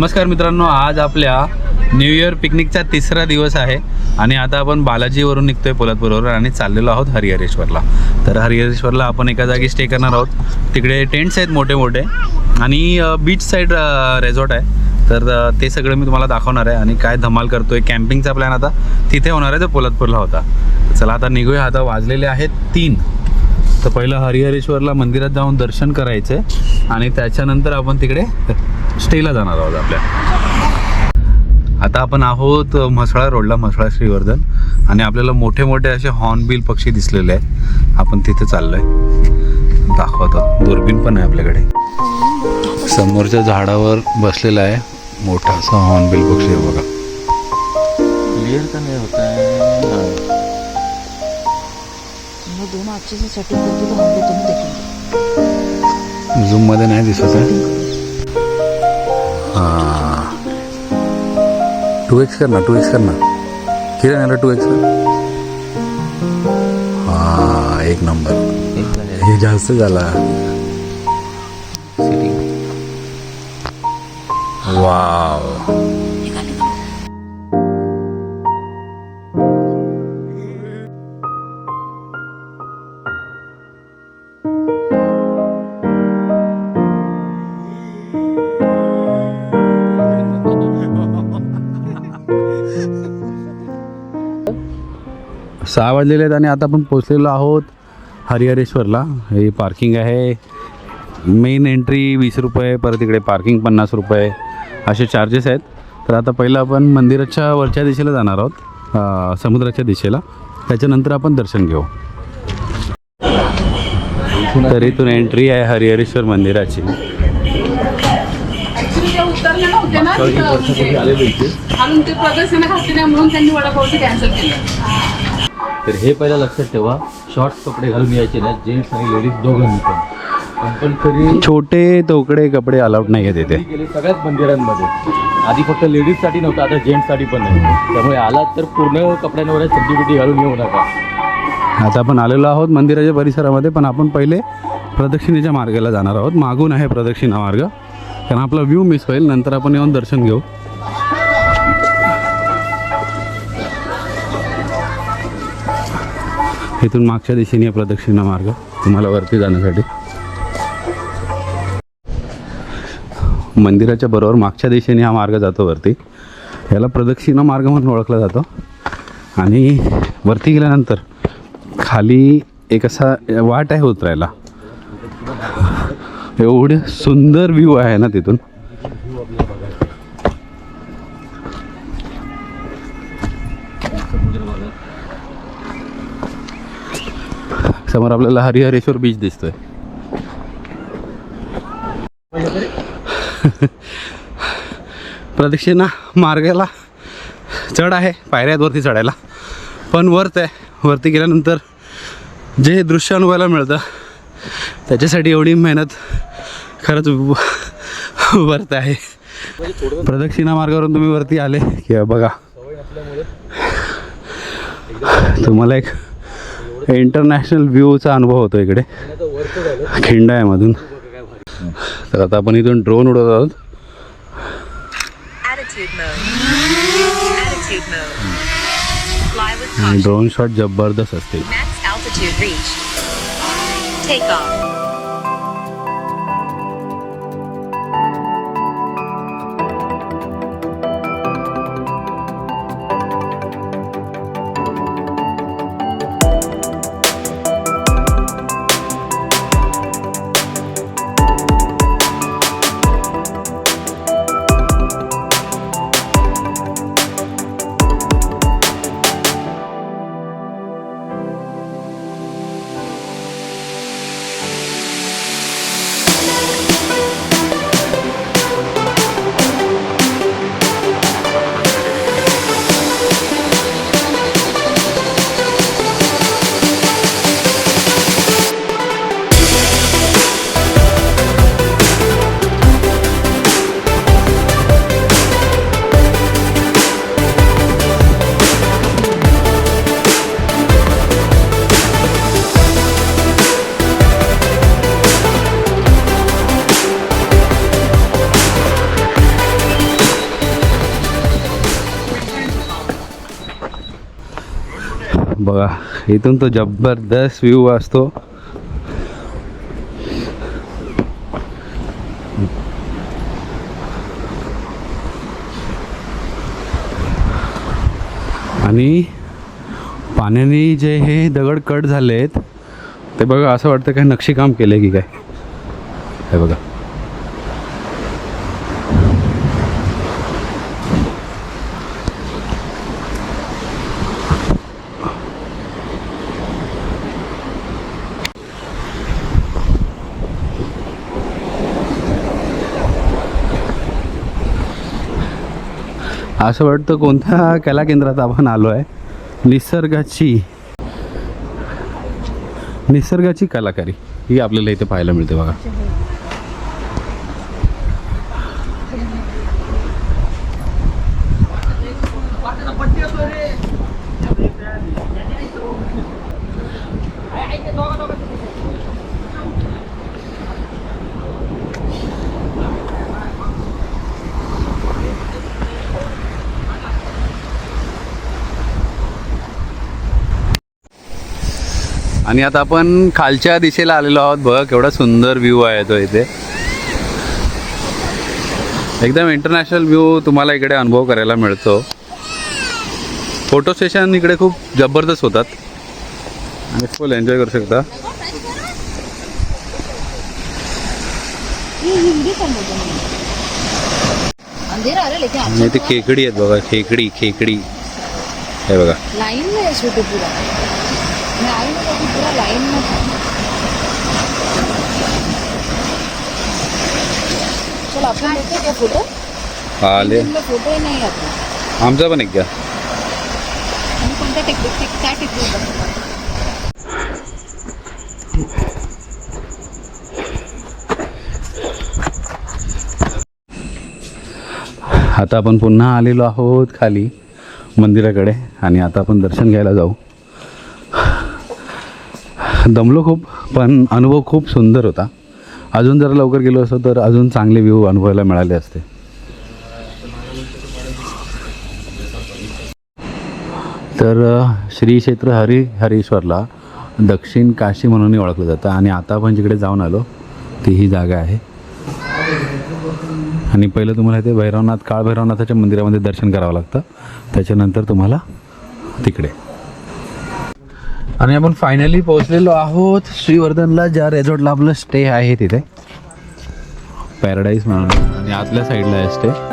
नमस्कार मित्रांनो आज आपल्या न्यू इयर पिकनिकचा तिसरा दिवस आहे आणि आता आपण बालाजीवरून निघतोय पोलादपूरवर आणि चाललेलो आहोत हरिहरेश्वरला. तर हरिहरेश्वरला आपण एका जागी स्टे करणार आहोत. तिकडे टेंट्स आहेत मोठे मोठे आणि बीच साईड रेझॉर्ट आहे. तर ते सगळं मी तुम्हाला दाखवणार आहे आणि काय धमाल करतोय कॅम्पिंगचा प्लॅन आता तिथे होणार आहे तो पोलादपूरला होता. चला आता निघूया. आता वाजलेले आहेत तीन. तर पहिलं हरिहरेश्वरला मंदिरात जाऊन दर्शन करायचं आहे आणि त्याच्यानंतर आपण तिकडे स्टेला जाणार आहोत आपल्या. आता आपण आहोत म्हसळा रोडला म्हसळा श्रीवर्धन. आणि आपल्याला मोठे मोठे असे हॉर्नबिल पक्षी दिसलेले आहेत. आपण तिथे चाललोय. दाखवतो. दुर्बीण पण आहे आपल्याकडे. समोरच्या झाडावर बसलेला आहे मोठा असा हॉर्नबिल पक्षी बघा. क्लिअर का नाही होत आहे? दोन आजची सेटिंग करतो तुला हवं तुम्ही देखील झूममध्ये नाही दिसत आहे हा. टू एक्स कर ना टू एक्स कर ना. किती आला टू एक्स हा एक नंबर हे जास्त झाला. सिटिंग वाव सहा वाजलेले आहेत आणि आता आपण पोचलेलो आहोत हरिहरेश्वरला. हे पार्किंग आहे. मेन एंट्री वीस रुपये परत इकडे पार्किंग पन्नास रुपये असे चार्जेस आहेत. तर आता पहिलं आपण मंदिराच्या वरच्या दिशेला जाणार आहोत. समुद्राच्या दिशेला. त्याच्यानंतर आपण दर्शन घेऊ. तर इथून एंट्री आहे हरिहरेश्वर मंदिराची. नव्हते ना तिथं. खालून ते प्रदर्शन घातले नाही म्हणून त्यांनी वडापावचं कॅन्सल केलं तर हे पहिलं लक्षात ठेवा. शॉर्ट्स कपडे घालून यायचे ना जेंट्स आणि लेडीज दोघांनी पण. कंपल्सरी छोटे तोकडे कपडे अलाउड नाही आहेत इथे. गेले सगळ्याच मंदिरांमध्ये आधी फक्त लेडीजसाठी नव्हतं आता जेंट्ससाठी पण नाही. त्यामुळे आलात तर पूर्ण कपड्यांवर चड्डी बिड्डी घालून येऊ नका. आता आपण आलेलो आहोत मंदिराच्या परिसरामध्ये पण आपण पहिले प्रदक्षिणेच्या मार्गाला जाणार आहोत. मागून आहे प्रदक्षिणा मार्ग. कारण आपला व्ह्यू मिस होईल नंतर आपण येऊन दर्शन घेऊ. इथून मागच्या दिशेने आहे प्रदक्षिणा मार्ग तुम्हाला वरती जाण्यासाठी. मंदिराच्या बरोबर मागच्या दिशेने हा मार्ग जातो वरती. याला प्रदक्षिणा मार्ग म्हणून ओळखला जातो. आणि वरती गेल्यानंतर खाली एक असा वाट आहे उतरायला. एवढे सुंदर व्ह्यू आहे ना तिथून. समोर आपल्याला हरिहरेश्वर बीच दिसतोय. प्रदक्षिणा मार्गाला चढ आहे पायऱ्यात वरती चढायला. पण वरत आहे. वरती गेल्यानंतर जे दृश्य अनुभवायला मिळतं त्याच्यासाठी एवढी मेहनत खरंच व- वर्थ आहे. प्रदक्षिणा मार्गावरून तुम्ही वरती आले. की बघा. तुम्हाला एक इंटरनॅशनल व्ह्यूचा अनुभव होतो इकडे. खिंडायामधून तर आता आपण इथून ड्रोन उडवत आहोत. ड्रोन शॉट जबरदस्त असते. takeoff. बघा इथून तो जबरदस्त व्ह्यू असतो आणि पाण्याने जे हे दगड कट झाले आहेत ते बघा असं वाटतं काय नक्षीकाम केलं की काय. हे बघा. असं वाटतं कोणत्या कला केंद्रात आपण आलो आहे? निसर्गाची निसर्गाची कलाकारी ही आपल्याला इथे पाहायला मिळते बघा. आणि आता आपण खालच्या दिशेला आलेलो आहोत. बघ केवढा सुंदर व्ह्यू आहे तो इथे. एकदम इंटरनॅशनल व्ह्यू तुम्हाला इकडे अनुभव करायला मिळतो. फोटो सेशन इकडे खूप जबरदस्त होतात. आणि फुल एन्जॉय करू शकता. आणि ते खेकडी आहेत बघा खेकडी खेकडी. हे बघा. पूरा लाइन में था चल आपण लेते क्या फोटो आले इनमें फोटो नहीं आता। आमचा पण एक घ्या आणि काय आता आपण पुन्हा आलेलो आहोत खाली मंदिराकडे आणि आता आपण दर्शन घ्यायला जाऊ. दमलो खूप पण अनुभव खूप सुंदर होता. अजून जर लवकर गेलो असतो तर अजून चांगले व्ह्यू अनुभवायला मिळाले असते. तर श्री क्षेत्र हरी हरीश्वरला दक्षिण काशी म्हणूनही ओळखलं जातं आणि आता आपण जिकडे जाऊन आलो ती ही जागा आहे. आणि पहिलं तुम्हाला इथे भैरवनाथ काळ भैरवनाथाच्या मंदिरामध्ये दर्शन करावं लागतं. त्याच्यानंतर तुम्हाला तिकडे. आणि आपण फायनली पोहोचलेलो आहोत श्रीवर्धनला ज्या रेझॉर्टला आपलं स्टे आहे तिथे. पॅराडाईज म्हणून. आणि आतल्या साईडला आहे स्टे